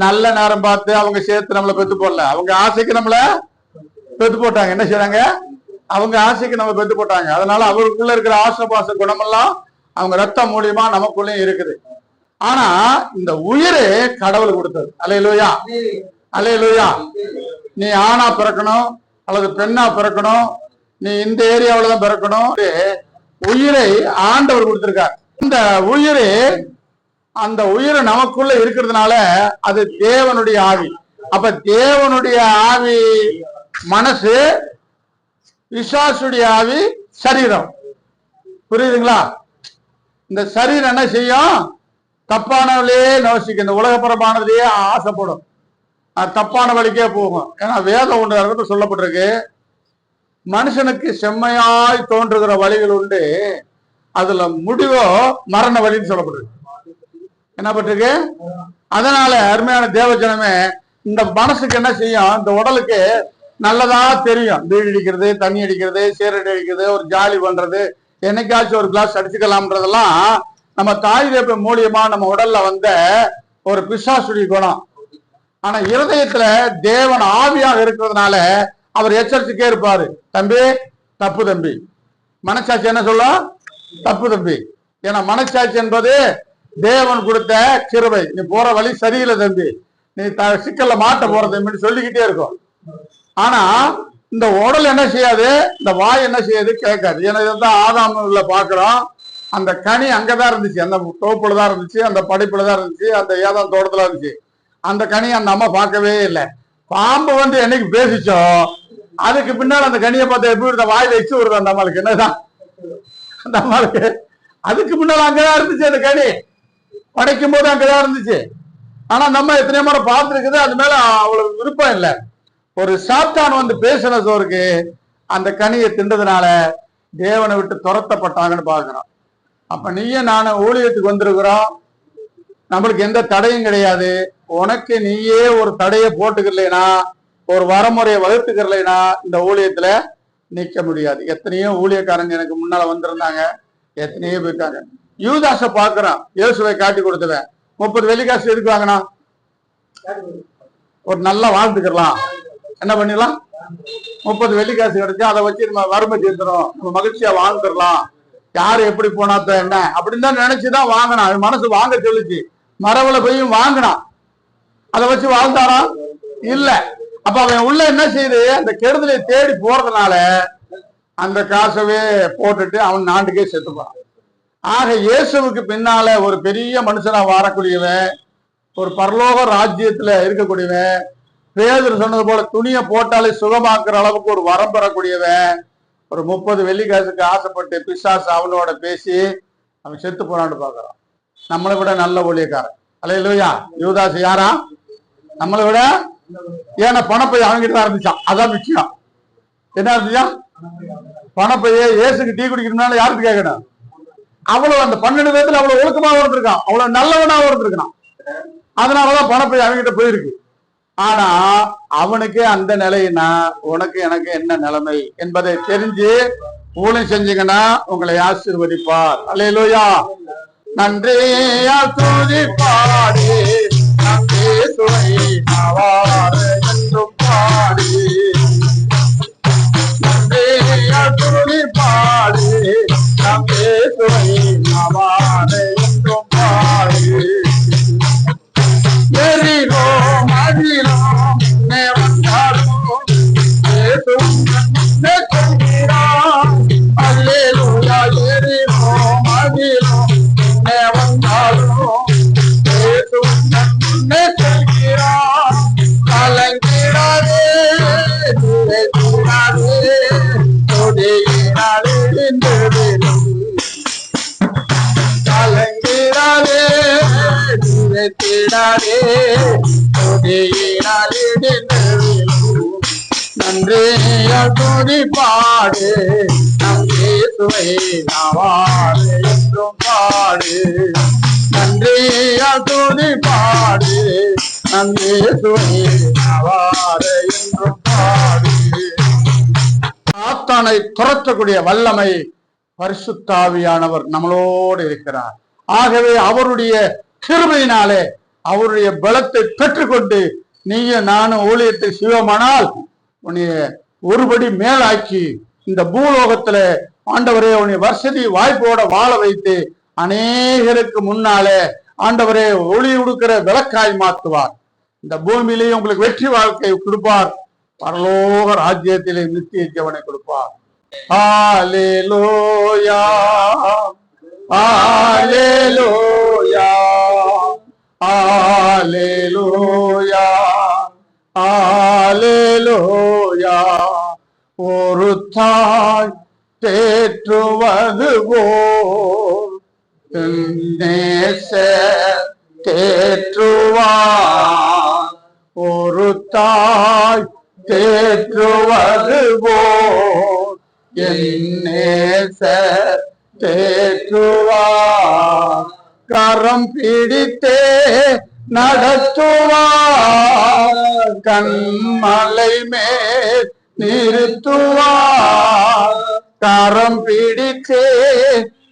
நல்ல நேரம் பார்த்து அவங்க சேர்த்து நம்மளை பெத்து போடல. அவங்க ஆசைக்கு நம்மள பெத்து போட்டாங்க. என்ன செய்யறாங்க அவங்க ஆசைக்கு நம்ம பெத்து போட்டாங்க. அதனால அவருக்குள்ள இருக்கிற ஆசபாச குணமெல்லாம் அவங்க ரத்தம் மூலியமா நமக்குள்ளயும் இருக்குது. ஆனா இந்த உயிரே கடவுள் கொடுத்தது. அலையலோயா அலையலோயா நீ ஆணா பிறக்கணும் அல்லது பெண்ணா பிறக்கணும் நீ இந்த ஏரியாவில தான் பிறக்கணும். உயிரை ஆண்டவர் கொடுத்திருக்கார். இந்த உயிரை அந்த உயிர் நமக்குள்ள இருக்கிறதுனால அது தேவனுடைய ஆவி. அப்ப தேவனுடைய ஆவி மனசு விசுவாசுடைய ஆவி சரீரம். புரியுதுங்களா? இந்த சரீரம் என்ன செய்யும்? தப்பானவளே நோசிக்கும் இந்த உலகப்புறமானதுலயே ஆசைப்படும். அது தப்பான வழிக்கே போகும். ஏன்னா வேதம் ஒன்று சொல்லப்பட்டிருக்கு. மனுஷனுக்கு செம்மையாய் தோன்றுகிற வழிகள் உண்டு. அதுல முடிவோ மரண வழின்னு சொல்லப்பட்டிருக்கு. என்ன பட்டிருக்கு அதனால அருமையான தேவஜனமே இந்த மனசுக்கு என்ன செய்யும்? இந்த உடலுக்கு நல்லதா தெரியும். வீடு அடிக்கிறது தண்ணி அடிக்கிறது சீரடி அடிக்கிறது ஒரு ஜாலி பண்றது என்னைக்காச்சும் ஒரு கிளாஸ் அடிச்சுக்கலாம்ன்றதெல்லாம் நம்ம தாய் தேப்ப மூலியமா நம்ம உடல்ல வந்த ஒரு பிசாசுடி குணம். ஆனா இருதயத்துல தேவன் ஆவியாக இருக்கிறதுனால அவர் எச்சரிச்சுக்கே இருப்பாரு. தம்பி தப்பு தம்பி. மனசாட்சி என்ன சொல்லும்? தப்பு தம்பி. ஏன்னா மனசாட்சி என்பது தேவன் கொடுத்த கிருபை. நீ போற வழி சரியில்லை தம்பி. நீ த சிக்கல்ல மாட்ட போற தம்பின்னு சொல்லிக்கிட்டே இருக்கும். ஆனா இந்த உடல் என்ன செய்யாது? இந்த வாய் என்ன செய்யாது? கேட்காது. ஏன்னா இதான் ஆதாமில் பாக்குறோம் அந்த கனி அங்கதான் இருந்துச்சு. அந்த தோப்புல தான் இருந்துச்சு. அந்த படிப்புல தான் இருந்துச்சு. அந்த ஏதாம் தோட்டத்துல இருந்துச்சு. அந்த கனி அந்த அம்மா பார்க்கவே இல்லை. பாம்பு வந்து என்னைக்கு பேசிச்சோ அதுக்கு பின்னால் அந்த கனியை பார்த்து எப்படி இருந்த வாயில வச்சு வருது அந்த அம்மாளுக்கு. என்னதான்? அந்த அம்மாளுக்கு. அதுக்கு முன்னால் அங்கதான் இருந்துச்சு அந்த கனி. படைக்கும் போது அங்கதான் இருந்துச்சு. ஆனா நம்ம எத்தனையோ முறை பார்த்துருக்குது அது மேல அவ்வளவு விருப்பம் இல்லை. ஒரு சாத்தான் வந்து பேசின சோருக்கு அந்த கனியை தின்றதுனால தேவனை விட்டு துரத்தப்பட்டாங்கன்னு பாக்குறோம் அப்ப நீயும் நானும் ஊழியத்துக்கு வந்திருக்கிறோம். நம்மளுக்கு எந்த தடையும் கிடையாது. உனக்கு நீயே ஒரு தடையை போட்டுக்கலைனா ஒரு வரமுறையை வகுத்துக்கிறலைனா இந்த ஊழியத்துல நிக்க முடியாது. எத்தனையோ ஊழியக்காரங்க எனக்கு முன்னால வந்திருந்தாங்க. எத்தனையோ போயிருக்காங்க யூதாச பாக்குறான் இயேசுவை காட்டி கொடுத்தவன் முப்பது வெள்ளிக்காசு எதுக்கு வாங்கினா? ஒரு நல்லா வாழ்ந்துக்கலாம் என்ன பண்ணிடலாம்? முப்பது வெள்ளிக்காசு கிடைச்சா அதை வச்சு நம்ம வறுமை தீர்த்துறோம். நம்ம மகிழ்ச்சியா வாழ்ந்துடலாம். யாரு எப்படி போனாத்த என்ன? அப்படின்னு தான் நினைச்சுதான் வாங்கினான். மனசு வாங்க சொல்லுச்சு. மரவுல போய் வாங்கினான். அதை வச்சு வாழ்ந்தானா? இல்ல. அப்ப அவன் உள்ள என்ன செய்யுது அந்த கெடுதலை தேடி போறதுனால அந்த காசவே போட்டுட்டு அவன் நாட்டுக்கே செத்துப்பான் ஆக இயேசுவுக்கு பின்னால ஒரு பெரிய மனுஷனா வாரக்கூடியவன் ஒரு பரலோக ராஜ்யத்துல இருக்கக்கூடியவன் பேதர் சொன்னது போல துணியை போட்டாலே சுகமாக்குற அளவுக்கு ஒரு வரம் பெறக்கூடியவன் ஒரு முப்பது வெள்ளிக்காசுக்கு ஆசைப்பட்டு பிசாசு அவனோட பேசி அவன் செத்து போனான்னு பாக்குறான் நம்மளை விட நல்ல ஊழியக்காரன். இல்லையா யுவதாசு யாரா? நம்மளை விட ஏன்னா பணப்பை அவன்கிட்ட தான் இருந்துச்சான் அதான் முக்கியம். என்ன இருந்துச்சா பணப்பையே இயேசுக்கு டீ குடிக்கணும்னால யாருக்கு கேட்கணும்? அவ்வளவு அந்த பன்னெண்டு பேத்துல அவ்வளவு ஒழுக்கமா இருந்திருக்கான் அவ்வளவு நல்லவனா இருந்திருக்கான் அதனாலதான் பணப்பை அவன்கிட்ட போயிருக்கு. ஆனா அவனுக்கு அந்த நிலைன்னா உனக்கு எனக்கு என்ன நிலைமை என்பதை தெரிஞ்சு ஊழல் செஞ்சீங்கன்னா உங்களை ஆசீர்வதிப்பார். அல்லேலூயா. நன்றி துதி பாடி நன்றி சுவை நன்றியால் துதி பாடு. நம் இயேசுவை என்றும் பாடு. நன்றியால் துதி பாடு. நன்றி இயேசுவை என்றும் பாடு. சாத்தானை துரத்தக்கூடிய வல்லமை பரிசுத்தாவியானவர் நம்மளோடு இருக்கிறார். ஆகவே அவருடைய கிருமையினாலே அவருடைய பலத்தை பெற்றுக்கொண்டு நீயும் நானும் ஊழியத்தை செய்வோமானால் உன்னை ஒருபடி மேலாக்கி இந்த பூலோகத்துல ஆண்டவரே உன்னை வசதி வாய்ப்போட வாழ வைத்து அநேகருக்கு முன்னாலே ஆண்டவரே ஒளி உடுக்கிற விளக்காய் மாற்றுவார் இந்த பூமியிலேயே உங்களுக்கு வெற்றி வாழ்க்கை கொடுப்பார். பரலோக ராஜ்யத்திலே நித்திய ஜீவனை கொடுப்பார். ஹalleluya ஹalleluya. ஒரு தாய் தேற்றுவது போல் தேற்றுவார். ஒரு தாய் தேற்றுவது போல் என்னேச தேற்றுவார். கரம் பிடித்தே நடத்துவார். கண்மலை மேல் நிறுத்துவார். கரம் பிடித்து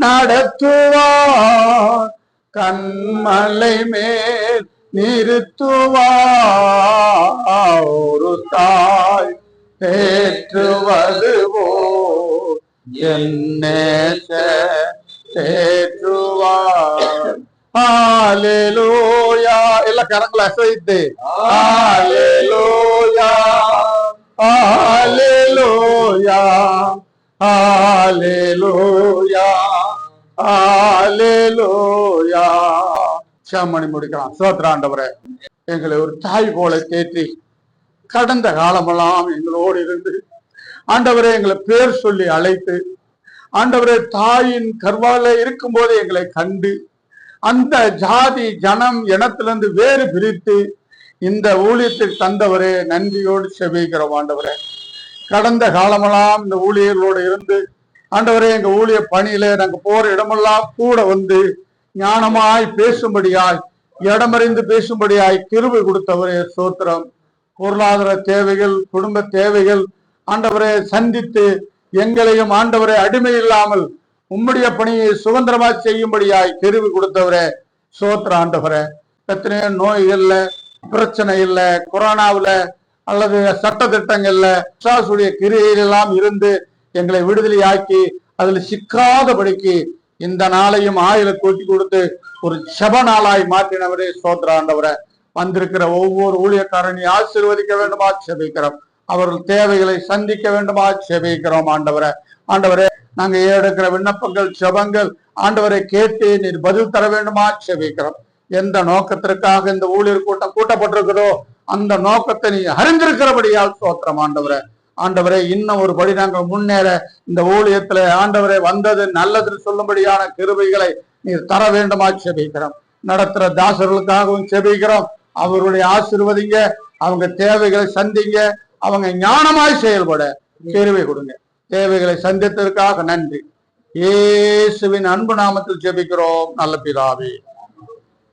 நடத்துவார். கண்மலை மேல் நிறுத்துவார். ஒரு தாய் தேற்றுவது வருவோ என்னேச தேற்றுவார். ஹalleluya. எல்லா கரங்களை அசைத்து. ஹalleluya. Hallelujah. Hallelujah. Hallelujah. சாமணி முடிக்கலாம் சோத்ராண்டவரே எங்களை ஒரு தாய் போல தேற்றி கடந்த காலமெல்லாம் எங்களோடு இருந்து ஆண்டவரே எங்களை பேர் சொல்லி அழைத்து ஆண்டவரே தாயின் கர்வால இருக்கும்போது எங்களை கண்டு அந்த ஜாதி ஜனம் இனத்திலிருந்து வேறு பிரித்து இந்த ஊழியத்துக்கு தந்தவரே நன்றியோடு செபிக்கிறோம் ஆண்டவரே. கடந்த காலமெல்லாம் இந்த ஊழியர்களோடு இருந்து ஆண்டவரே எங்க ஊழிய பணியில நாங்க போற இடமெல்லாம் கூட வந்து ஞானமாய் பேசும்படியாய் இடமறிந்து பேசும்படியாய் கிருபை கொடுத்தவரே சோத்திரம் பொருளாதார தேவைகள் குடும்ப தேவைகள் ஆண்டவரை சந்தித்து எங்களையும் ஆண்டவரை அடிமை இல்லாமல் உம்முடைய பணியை சுதந்திரமா செய்யும்படியாய் தெரிவு கொடுத்தவரே சோத்திர ஆண்டவரே. எத்தனையோ நோய்கள்ல பிரச்சனை இல்ல கொரோனாவுல அல்லது சட்ட திட்டங்கள்ல பிசாசுடைய கிரியைகள் எல்லாம் இருந்து எங்களை விடுதலையாக்கி அதுல சிக்காதபடிக்கு இந்த நாளையும் ஆயில கூட்டி கொடுத்து ஒரு செப நாளாய் மாற்றினவரே சோத்ராண்டவரை ஆண்டவரை. வந்திருக்கிற ஒவ்வொரு ஊழியக்காரனை ஆசீர்வதிக்க வேண்டுமா? செபிக்கிறோம் அவர்கள் தேவைகளை சந்திக்க வேண்டுமா? செபிக்கிறோம் ஆண்டவரை. ஆண்டவரே நாங்க எடுக்கிற விண்ணப்பங்கள் செபங்கள் ஆண்டவரை கேட்டு நீர் பதில் தர வேண்டுமா? செபிக்கிறோம் எந்த நோக்கத்திற்காக இந்த ஊழியர் கூட்டம் கூட்டப்பட்டிருக்கிறதோ அந்த நோக்கத்தை நீ அறிந்திருக்கிறபடியால் சோத்திரம் ஆண்டவரை. ஆண்டவரே இன்னும் ஒரு படி நாங்கள் முன்னேற இந்த ஊழியத்துல ஆண்டவரே வந்தது நல்லதுன்னு சொல்லும்படியான கிருபைகளை நீர் தர வேண்டுமா செபிக்கிறோம். நடத்துற தாசர்களுக்காகவும் செபிக்கிறோம். அவருடைய ஆசிர்வதிங்க அவங்க தேவைகளை சந்திங்க அவங்க ஞானமாய் செயல்பட கிருபை கொடுங்க. தேவைகளை சந்தித்ததற்காக நன்றி. இயேசுவின் அன்பு நாமத்தில் ஜெபிக்கிறோம் நல்ல பிதாவே.